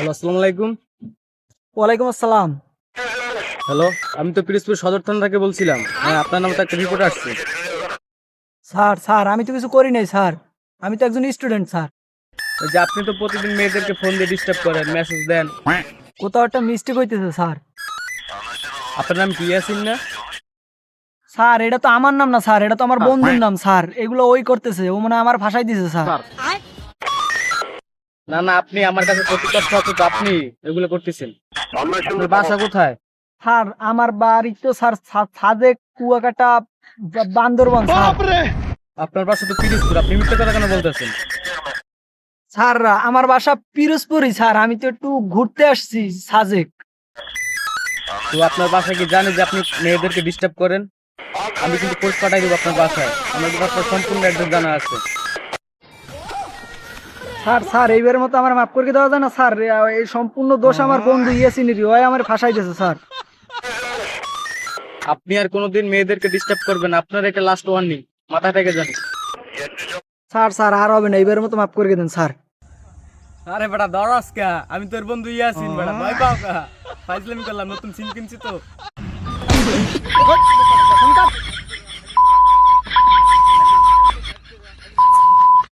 Hello আসসালামু আলাইকুম। ওয়ালাইকুম আসসালাম। হ্যালো আমি তো পিরিজপুর সদর থানা থেকে বলছিলাম। হ্যাঁ আপনার নামে তো একটা রিপোর্ট আসছে। স্যার স্যার আমি তো কিছু করি নাই স্যার। আমি তো একজন স্টুডেন্ট স্যার। ওই যে আপনি তো প্রতিদিন মেয়েদেরকে ফোন দিয়ে ডিস্টার্ব করেন মেসেজ দেন। কোথাও একটা মিস্টেক হইতেছে স্যার। আপনার নাম কি ইয়াসিন না? স্যার এটা তো আমার নাম না স্যার। এটা তো আমার বন্ধুর নাম স্যার। এগুলো ওই করতেছে ও মানে আমার ভাষায় দিছে স্যার। না না আপনি আমার কাছে প্রতিকার থাকতো তো আপনি এগুলো করতেছেন। আপনার বাসা কোথায়? স্যার আমার বাড়ি তো স্যার সা- সাদেক কুয়াকাটা বান্দরবান স্যার। আপনার বাসা তো পিরিজপুর আপনি মিথ্যে কথা কেন বলতেছেন? স্যার আমার বাসা পিরোজপুরই স্যার। আমি তো একটু ঘুরতে আসছি সাজেক। তো আপনার বাসা কি জানে যে আপনি মেয়েদেরকে ডিস্টার্ব করেন? আমি কিন্তু পোস্ট পাঠাই দেবো আপনার বাসায়। আমার আপনার সম্পূর্ণ অ্যাড্রেস জানা আছে। স্যার স্যার এইবারের মতো আমার মাফ করে দেওয়া যায় না স্যার। এই সম্পূর্ণ দোষ আমার বন্ধু ইয়াসিনেরই ওই আমার ফাঁসাই দিয়েছে স্যার। আপনি আর কোনোদিন মেয়েদেরকে ডিস্টার্ব করবেন আপনার একটা লাস্ট ওয়ার্নিং মাথা থেকে জানি স্যার স্যার আর হবে না এইবারের মতো মাফ করে দেন স্যার। আরে বেটা দরাস কা আমি তোর বন্ধু ইয়াসিন বেটা। ভয় পাও কা ফাইজলামি করলাম নতুন সিম কিনছি তো।